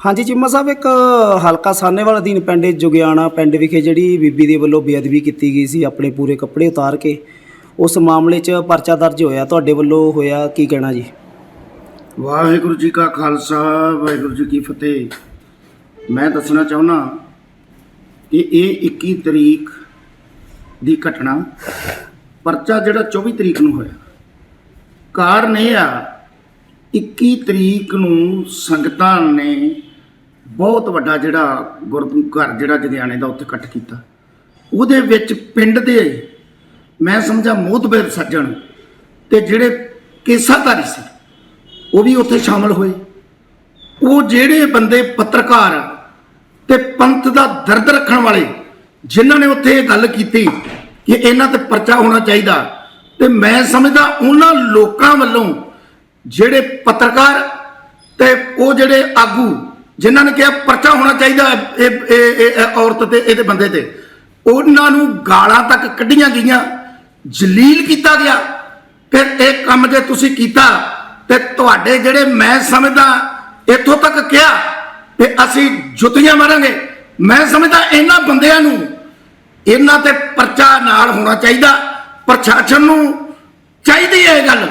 ਹਾਂਜੀ ਚਿੰਮਾ ਸਾਹਿਬ, ਇੱਕ ਹਲਕਾ ਸਾਹਨੇਵਾਲ ਅਧੀਨ ਪਿੰਡ ਜੁਗਿਆਣਾ ਪਿੰਡ ਵਿਖੇ ਜਿਹੜੀ ਬੀਬੀ ਦੇ ਵੱਲੋਂ ਬੇਅਦਬੀ ਕੀਤੀ ਗਈ ਸੀ, ਆਪਣੇ ਪੂਰੇ ਕੱਪੜੇ ਉਤਾਰ ਕੇ, ਉਸ ਮਾਮਲੇ 'ਚ ਪਰਚਾ ਦਰਜ ਹੋਇਆ, ਤੁਹਾਡੇ ਵੱਲੋਂ ਹੋਇਆ ਕੀ ਕਹਿਣਾ ਜੀ? ਵਾਹਿਗੁਰੂ ਜੀ ਕਾ ਖਾਲਸਾ, ਵਾਹਿਗੁਰੂ ਜੀ ਕੀ ਫਤਿਹ। ਮੈਂ ਦੱਸਣਾ ਚਾਹੁੰਦਾ ਕਿ ਇਹ 21 ਤਰੀਕ ਦੀ ਘਟਨਾ, ਪਰਚਾ ਜਿਹੜਾ 24 ਤਰੀਕ ਨੂੰ ਹੋਇਆ। ਕਾਰਨ ਇਹ ਆ 21 ਤਰੀਕ ਨੂੰ ਸੰਗਤਾਂ ਨੇ ਬਹੁਤ ਵੱਡਾ ਜਿਹੜਾ ਗੁਰੂ ਘਰ ਜਿਹੜਾ ਜਗਿਆਣੇ ਦਾ ਉੱਥੇ ਇਕੱਠ ਕੀਤਾ। ਉਹਦੇ ਵਿੱਚ ਪਿੰਡ ਦੇ ਮੈਂ ਸਮਝਾ ਮੋਤਬੇਰ ਸੱਜਣ ਤੇ ਜਿਹੜੇ ਕੇਸਾਧਾਰੀ ਸੀ, ਉਹ ਵੀ ਉੱਥੇ ਸ਼ਾਮਲ ਹੋਏ। ਉਹ ਜਿਹੜੇ ਬੰਦੇ ਪੱਤਰਕਾਰ ਤੇ ਪੰਥ ਦਾ ਦਰਦ ਰੱਖਣ ਵਾਲੇ, ਜਿਨ੍ਹਾਂ ਨੇ ਉੱਥੇ ਇਹ ਗੱਲ ਕੀਤੀ ਕਿ ਇਹਨਾਂ ਤੇ ਪਰਚਾ ਹੋਣਾ ਚਾਹੀਦਾ ਤੇ ਮੈਂ ਸਮਝਦਾ ਉਹਨਾਂ ਲੋਕਾਂ ਵੱਲੋਂ ਜਿਹੜੇ ਪੱਤਰਕਾਰ ਤੇ ਉਹ ਜਿਹੜੇ ਆਗੂ ਜਿਨ੍ਹਾਂ ਨੇ ਕਿਹਾ ਪਰਚਾ ਹੋਣਾ ਚਾਹੀਦਾ ਇਹ, ਇਹ- ਔਰਤ ਤੇ, ਇਹਦੇ ਬੰਦੇ ਤੇ। ਉਹਨਾਂ ਨੂੰ ਗਾਲਾਂ ਤੱਕ ਕੱਢੀਆਂ ਗਈਆਂ। ਜਲੀਲ ਕੀਤਾ ਗਿਆ। ਕਿ ਇਹ ਕੰਮ ਜੇ ਤੁਸੀਂ ਕੀਤਾ, ਤੇ ਤੁਹਾਡੇ ਜਿਹੜੇ ਮੈਂ ਸਮਝਦਾ, ਇੱਥੋਂ ਤੱਕ ਕਿਹਾ ਤੇ ਅਸੀਂ ਜੁੱਤੀਆਂ ਮਾਰਾਂਗੇ। ਮੈਂ ਸਮਝਦਾ ਇਹਨਾਂ ਬੰਦਿਆਂ ਨੂੰ, ਇਹਨਾਂ ਤੇ ਪਰਚਾ ਨਾਲ ਹੋਣਾ ਚਾਹੀਦਾ। ਪ੍ਰਸ਼ਾਸਨ ਨੂੰ ਚਾਹੀਦੀ ਹੈ ਇਹ ਗੱਲ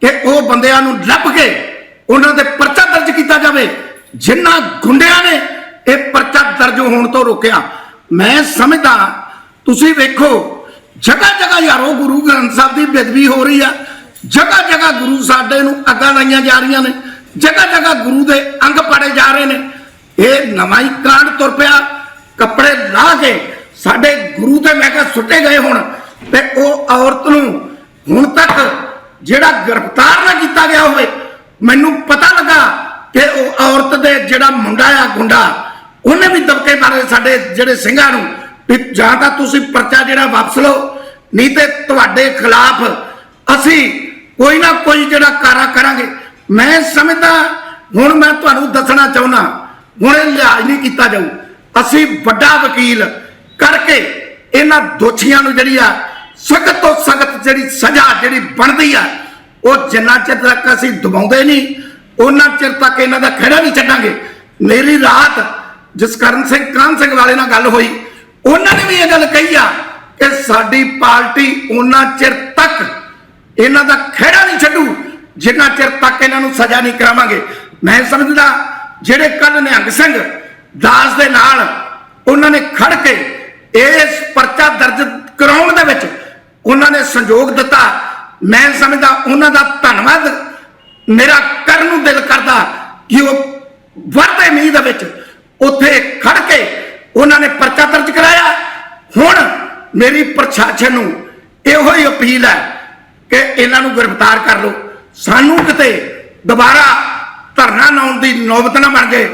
ਕਿ ਉਹ ਬੰਦਿਆਂ ਨੂੰ ਲੱਭ ਕੇ ਉਹਨਾਂ ਤੇ ਪਰਚਾ ਦਰਜ ਕੀਤਾ ਜਾਵੇ। ਜਿਨ੍ਹਾਂ ਗੁੰਡਿਆਂ ਨੇ ਇਹ ਪਰਚਾ ਦਰਜ ਹੋਣ ਤੋਂ ਰੋਕਿਆ, ਮੈਂ ਸਮਝਦਾ ਤੁਸੀਂ ਵੇਖੋ ਜਗ੍ਹਾ ਜਗ੍ਹਾ ਯਾਰੋ ਗੁਰੂ ਗ੍ਰੰਥ ਸਾਹਿਬ ਦੀ ਬੇਦਬੀ ਹੋ ਰਹੀ ਆ ਜਗ੍ਹਾ ਜਗ੍ਹਾ ਗੁਰੂ ਸਾਡੇ ਨੂੰ ਅੱਗਾਂ ਲਾਈਆਂ ਜਾ ਰਹੀਆਂ ਨੇ ਜਗ੍ਹਾ ਜਗ੍ਹਾ ਗੁਰੂ ਦੇ ਅੰਗ ਪਾੜੇ ਜਾ ਰਹੇ ਨੇ। ਇਹ ਨਵਾਂ ਹੀ ਕਾਂਡ ਤੁਰ ਪਿਆ, ਕੱਪੜੇ ਲਾ ਕੇ ਸਾਡੇ ਗੁਰੂ ਤੇ ਮੈਂ ਕਿਹਾ ਸੁੱਟੇ ਗਏ ਹੁਣ, ਤੇ ਉਹ ਔਰਤ ਨੂੰ ਹੁਣ ਤੱਕ ਜਿਹੜਾ ਗ੍ਰਿਫਤਾਰ ਨਾ ਕੀਤਾ ਗਿਆ ਹੋਵੇ, ਮੈਨੂੰ ਪਤਾ ਲੱਗਾ ਕਿ ਉਹ ਔਰਤ ਦੇ ਜਿਹੜਾ ਮੁੰਡਾ ਆ ਗੁੰਡਾ, ਉਹਨੇ ਵੀ ਦਬਕੇ ਮਾਰੇ ਸਾਡੇ ਜਿਹੜੇ ਸਿੰਘਾਂ ਨੂੰ, ਵੀ ਜਾਂ ਤਾਂ ਤੁਸੀਂ ਪਰਚਾ ਜਿਹੜਾ ਵਾਪਸ ਲਓ, ਨਹੀਂ ਤੇ ਤੁਹਾਡੇ ਖਿਲਾਫ ਅਸੀਂ ਕੋਈ ਨਾ ਕੋਈ ਜਿਹੜਾ ਕਾਰਾ ਕਰਾਂਗੇ। ਮੈਂ ਸਮਝਦਾ, ਹੁਣ ਮੈਂ ਤੁਹਾਨੂੰ ਦੱਸਣਾ ਚਾਹੁੰਦਾ, ਹੁਣ ਇਹ ਲਿਹਾਜ਼ ਨਹੀਂ ਕੀਤਾ ਜਾਊ। ਅਸੀਂ ਵੱਡਾ ਵਕੀਲ ਕਰਕੇ ਇਹਨਾਂ ਦੋਸ਼ੀਆਂ ਨੂੰ ਜਿਹੜੀ ਆ, ਸਖਤ ਤੋਂ ਸਖਤ ਜਿਹੜੀ ਸਜ਼ਾ ਜਿਹੜੀ ਬਣਦੀ ਆ, ਉਹ ਜਿੰਨਾ ਚਿਰ ਤੱਕ ਅਸੀਂ ਦਬਾਉਂਦੇ ਨਹੀਂ ਉਹਨਾਂ ਚਿਰ ਤੱਕ ਇਹਨਾਂ ਦਾ ਖੜਾ ਨਹੀਂ ਛੱਡਾਂਗੇ। ਮੇਰੀ ਰਾਤ ਜਸਕਰਨ ਸਿੰਘ ਕਾਨ ਸਿੰਘ ਵਾਲੇ ਨਾਲ ਗੱਲ ਹੋਈ, ਉਹਨਾਂ ਨੇ ਵੀ ਇਹ ਗੱਲ ਕਹੀ ਆ ਕਿ ਸਾਡੀ ਪਾਰਟੀ ਉਹਨਾਂ ਚਿਰ ਤੱਕ ਇਹਨਾਂ ਦਾ ਖਹਿੜਾ ਨਹੀਂ ਛੱਡੂ, ਜਿੰਨਾ ਚਿਰ ਤੱਕ ਇਹਨਾਂ ਨੂੰ ਸਜ਼ਾ ਨਹੀਂ ਕਰਾਵਾਂਗੇ। ਮੈਂ ਸਮਝਦਾ, ਜਿਹੜੇ ਕੱਲ ਨਿਹੰਗ ਸਿੰਘ ਦਾਸ ਦੇ ਨਾਲ ਉਹਨਾਂ ਨੇ ਖੜ ਕੇ ਇਸ ਪਰਚਾ ਦਰਜ ਕਰਾਉਣ ਦੇ ਵਿੱਚ ਉਹਨਾਂ ਨੇ ਸੰਯੋਗ ਦਿੱਤਾ, ਮੈਂ ਸਮਝਦਾ ਉਹਨਾਂ ਦਾ ਮੇਰਾ ਕਰਨ ਨੂੰ ਦਿਲ ਕਰਦਾ ਕਿ ਉਹ ਵਰਦੇ ਮੀਂਹ ਦੇ ਵਿੱਚ ਉੱਥੇ ਖੜ ਕੇ ਉਹਨਾਂ ਨੇ ਪਰਚਾ ਦਰਜ ਕਰਾਇਆ। ਹੁਣ ਮੇਰੀ ਪ੍ਰਸ਼ਾਸਨ ਨੂੰ ਇਹੋ ਹੀ ਅਪੀਲ ਹੈ ਕਿ ਇਹਨਾਂ ਨੂੰ ਗ੍ਰਿਫਤਾਰ ਕਰ ਲਓ। ਸਾਨੂੰ ਕਿਤੇ ਦੁਬਾਰਾ ਧਰਨਾ ਲਾਉਣ ਦੀ ਨੌਬਤ ਨਾ ਬਣ ਜਾਏ।